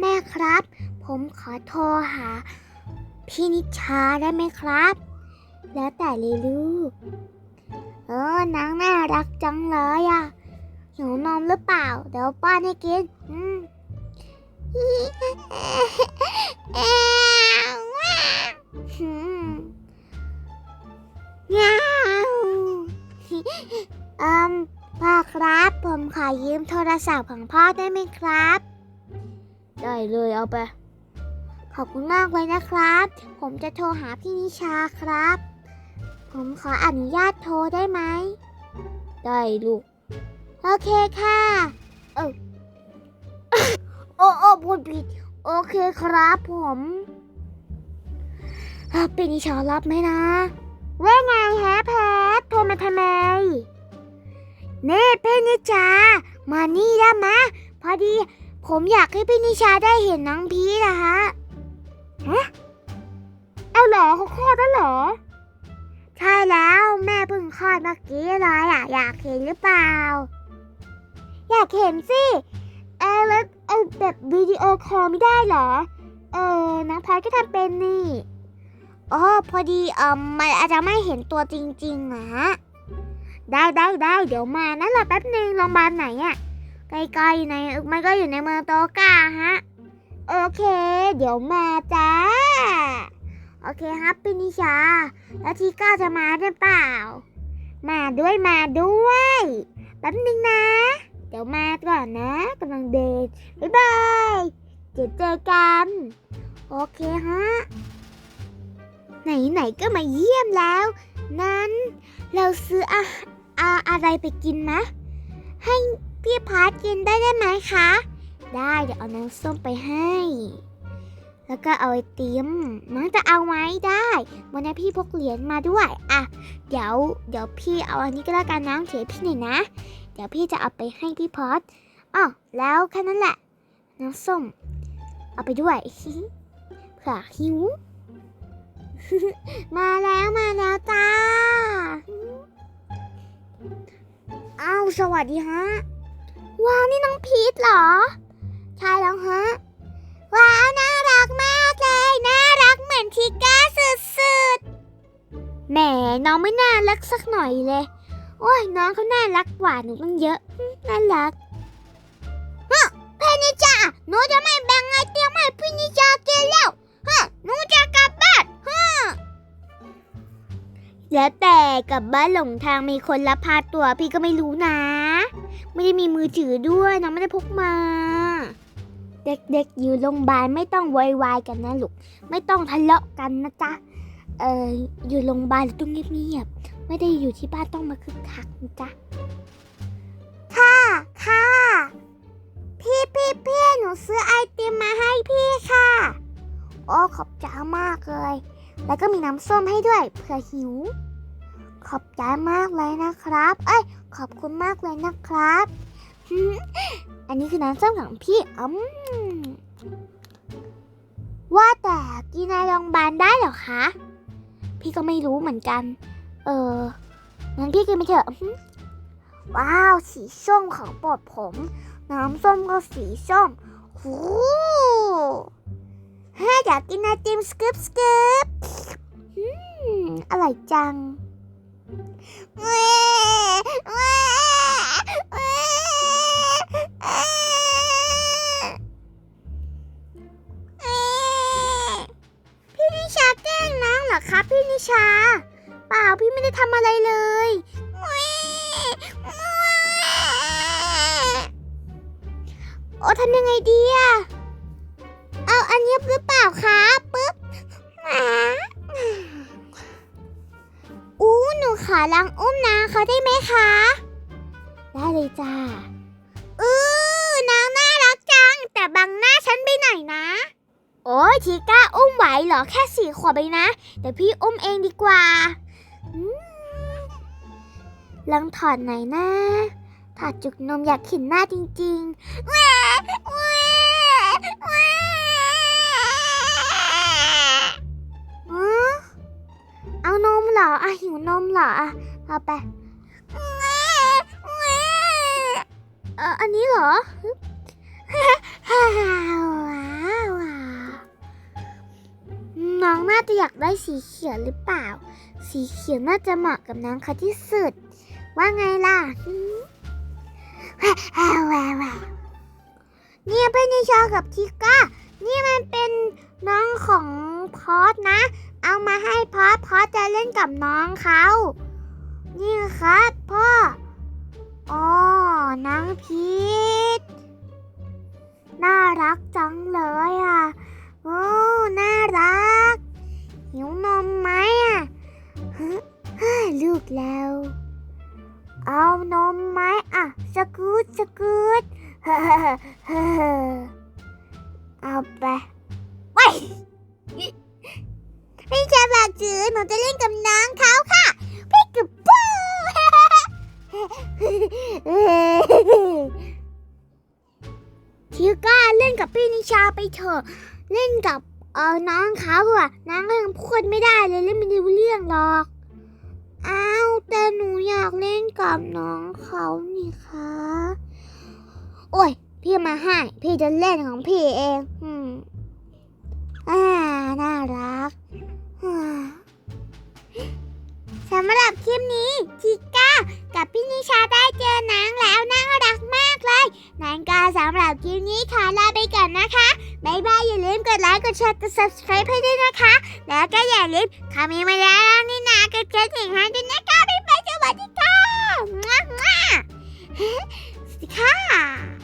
แม่ครับ ผมขอโทรหา พี่นิชาได้ไหมครับ แล้วแต่เลยลูก เออนางน่ารักจังเลยอะหิวนมหรือเปล่า เดี๋ยวป้อนให้กิน อืมอืมงาวอืมพ่อครับ ผมขอยืมโทรศัพท์ของพ่อได้ไหมครับ ได้เลยเอาไป ขอบคุณมากเลยนะครับ ผมจะโทรหาพี่นิชาครับ ผมขออนุญาตโทรได้ไหม ได้ลูก โอเคค่ะ เออโอ้โอ้พูดผิด โอเคครับผมอะเป็นนิชารับไหมนะ ว่าไงแฮะแพทโทรมาทำไมเน่เป็นนิชามานี่ได้ไหมะพอดี ผมอยากให้พี่นิชาได้เห็นน้องพีนะฮะ ฮะ เอาเหรอเขาคลอดแล้วเหรอ ใช่แล้วแม่เพิ่งคลอดเมื่อกี้เลยอะ อยากเห็นหรือเปล่า อยากเห็นสิ เออแล้วเออแบบวิดีโอคอลไม่ได้เหรอ เออน้องพลอยก็ทำเป็นนี่อ๋อพอดีเออมันอาจจะไม่เห็นตัวจริงๆนะได้ได้ได้เดี๋ยวมานั่นแหละแป๊บหนึ่งโรงพยาบาลไหนอะ ใกล้ๆในมันก็อยู่ในเมืองโตกาฮะ โอเค เดี๋ยวมาจ้า โอเคครับปินิชา แล้วทีก้าจะมาหรือเปล่า มาด้วยมาด้วยแป๊บนึงนะ เดี๋ยวมาก่อนนะกำลังเดินบ๊ายบายเดี๋ยวเจอกัน โอเคฮะ ไหนๆก็มาเยี่ยมแล้ว นั้นเราซื้ออาอาอะไรไปกินมะให้ พี่พาร์ทกินได้ได้ไหมคะ ได้เดี๋ยวเอาน้ำส้มไปให้ แล้วก็เอาไอติมน้องจะเอาไหมได้วันนี้พี่พกเหรียญมาด้วยอะเดี๋ยวเดี๋ยวพี่เอาอันนี้ก็แล้วกันน้องเฉยพี่หน่อยนะ เดี๋ยวพี่จะเอาไปให้พี่พอดอ๋อแล้วแค่นั้นแหละ น้ำส้ม เอาไปด้วยเผื่อหิว มาแล้วมาแล้วจ้าอ้าวสวัสดีฮะ ว้าวนี่น้องพีทเหรอ ใช่แล้วฮะ ว้าวน่ารักมากเลย น่ารักเหมือนทิก้าสุดๆแหมน้องไม่น่ารักสักหน่อยเลย โอ้ยน้องเขาน่ารักกว่าหนูตั้งเยอะ น่ารักฮะเพนิจาหนูจะไม่แบ่งไอเตียงให้พี่นิจาเกินแล้ว แล้วแต่กลับบ้านหลงทางมีคนลับพาตัวพี่ก็ไม่รู้นะ ไม่ได้มีมือถือด้วยน้องไม่ได้พกมา เด็กๆอยู่โรงพยาบาลไม่ต้องโวยวายกันนะลูกไม่ต้องทะเลาะกันนะจ๊ะเอออยู่โรงพยาบาลต้องเงียบๆไม่ได้อยู่ที่บ้านต้องมาคึกคักนะจ๊ะค่ะค่ะพี่พี่พี่หนูซื้อไอติมมาให้พี่ค่ะ โอ้ขอบใจมากเลยแล้วก็มีน้ำส้มให้ด้วยเผื่อหิว ขอบใจมากเลยนะครับ เอ้ย ขอบคุณมากเลยนะครับ อันนี้คือน้ำส้มของพี่อืมว่าแต่กินในโรงพยาบาลได้เหรอคะ พี่ก็ไม่รู้เหมือนกัน เออ งั้นพี่กินไปเถอะ ว้าว สีส้มของปรดผม น้ำส้มก็สีส้มหูฮ้อยากกินไอติมสกิปสกิปอืมอร่อยจัง พี่นิชาแกล้งน้องเหรอครับพี่นิชา เปล่าพี่ไม่ได้ทำอะไรเลยโอ้ทำยังไงดีอะ หนูขอลังอุ้มนาเขาได้ไหมคะ ได้เลยจ้าอือนางน่ารักจัง แต่บังหน้าฉันไปไหนอยนะ โอ้ยทีก้าอุ้มไหวเหรอแค่สี่ขวบไปนะเดี๋ยวพี่อุ้มเองดีกว่าอืมลองถอดหน่อยนะถอดจุกนมอยากเห็นหน้าจริงๆแหวะแหวะแหว นมเหรออะหิวนมเหรออะเอาไปเอออันนี้เหรอว้าวน้องน่าจะอยากได้สีเขียวหรือเปล่า สีเขียวน่าจะเหมาะกับน้องเขาที่สุด ว่าไงล่ะว้าเนี่ยเป็นนิชากับทิก้า นี่มันเป็นน้องของพอดนะ เอามาให้พอสพอจะเล่นกับน้องเขา นี่ครับพ่อ อ๋อน้องพีทน่ารักจังเลยอะ โอ้ น่ารัก หิวนมไหมอะฮะลูกแล้ว เอานมไหมอะ สกูดสกูดเอาไปไว้ พี่ชาบอกจือหนูจะเล่นกับน้องเขาค่ะพี่กับปูทิวก้าเล่นกับพี่นิชาไปเถอะ เล่นกับเออน้องเขาอะน้องก็ยังพูดไม่ได้เลยเล่นไม่รู้เรื่องหรอกอ้าวแต่หนูอยากเล่นกับน้องเขานี่คะโอ้ยพี่มาให้ พี่จะเล่นของพี่เอง อืม อนนะคะบายบายอย่าลืมกดไลค์กดแชร์กด subscribe ให้ด้วยนะคะ แล้วก็อย่าลืมคอมเมนต์มาแล้วนี่นะกดกระดิ่งให้ด้วยนะคะบ๊ายบายสวัสดีค่ะ สวัสดีค่ะ